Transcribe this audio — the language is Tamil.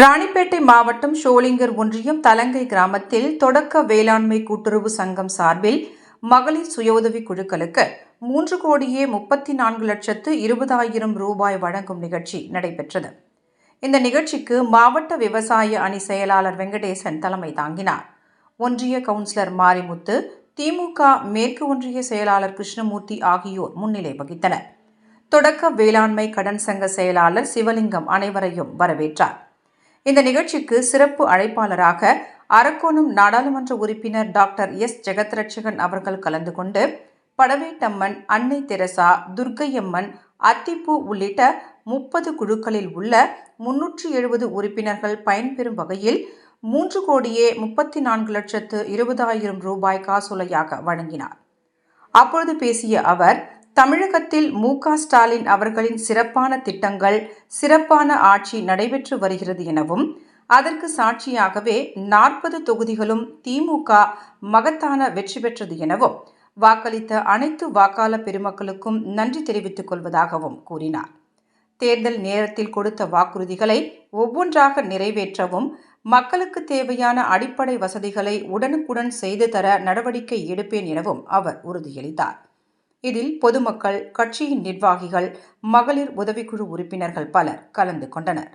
ராணிப்பேட்டை மாவட்டம் ஷோலிங்கர் ஒன்றியம் தலங்கை கிராமத்தில் தொடக்க வேளாண்மை கூட்டுறவு சங்கம் சார்பில் மகளிர் சுயஉதவி குழுக்களுக்கு மூன்று கோடியே முப்பத்தி நான்கு லட்சத்து இருபதாயிரம் ரூபாய் வழங்கும் நிகழ்ச்சி நடைபெற்றது. இந்த நிகழ்ச்சிக்கு மாவட்ட விவசாய அணி செயலாளர் வெங்கடேசன் தலைமை தாங்கினார். ஒன்றிய கவுன்சிலர் மாரிமுத்து திமுக மேற்கு ஒன்றிய செயலாளர் கிருஷ்ணமூர்த்தி ஆகியோர் முன்னிலை வகித்தனர். தொடக்க வேளாண்மை கடன் சங்க செயலாளர் சிவலிங்கம் அனைவரையும் வரவேற்றார். இந்த நிகழ்ச்சிக்கு சிறப்பு அழைப்பாளராக அரக்கோணம் நாடாளுமன்ற உறுப்பினர் டாக்டர் எஸ். ஜெகத்ரட்சகன் அவர்கள் கலந்து கொண்டு படவேட்டம்மன் அன்னை தெரசா துர்க்கையம்மன் அத்திப்பூ உள்ளிட்ட முப்பது குழுக்களில் உள்ள முன்னூற்றி எழுபது உறுப்பினர்கள் பயன்பெறும் வகையில் மூன்று கோடியே முப்பத்தி நான்கு லட்சத்து இருபதாயிரம் ரூபாய் காசோலையாக வழங்கினார். அப்பொழுது பேசிய அவர் தமிழகத்தில் மு ஸ்டாலின் அவர்களின் சிறப்பான திட்டங்கள் சிறப்பான ஆட்சி நடைபெற்று வருகிறது எனவும் அதற்கு சாட்சியாகவே நாற்பது தொகுதிகளும் திமுக மகத்தான வெற்றி பெற்றது எனவும் வாக்களித்த அனைத்து வாக்காளர் பெருமக்களுக்கும் நன்றி தெரிவித்துக் கொள்வதாகவும் கூறினார். தேர்தல் நேரத்தில் கொடுத்த வாக்குறுதிகளை ஒவ்வொன்றாக நிறைவேற்றவும் மக்களுக்கு தேவையான அடிப்படை வசதிகளை உடனுக்குடன் செய்து தர நடவடிக்கை எடுப்பேன் எனவும் அவர் உறுதியளித்தார். இதில் பொதுமக்கள் கட்சியின் நிர்வாகிகள் மகளிர் உதவிக்குழு உறுப்பினர்கள் பலர் கலந்து கொண்டனர்.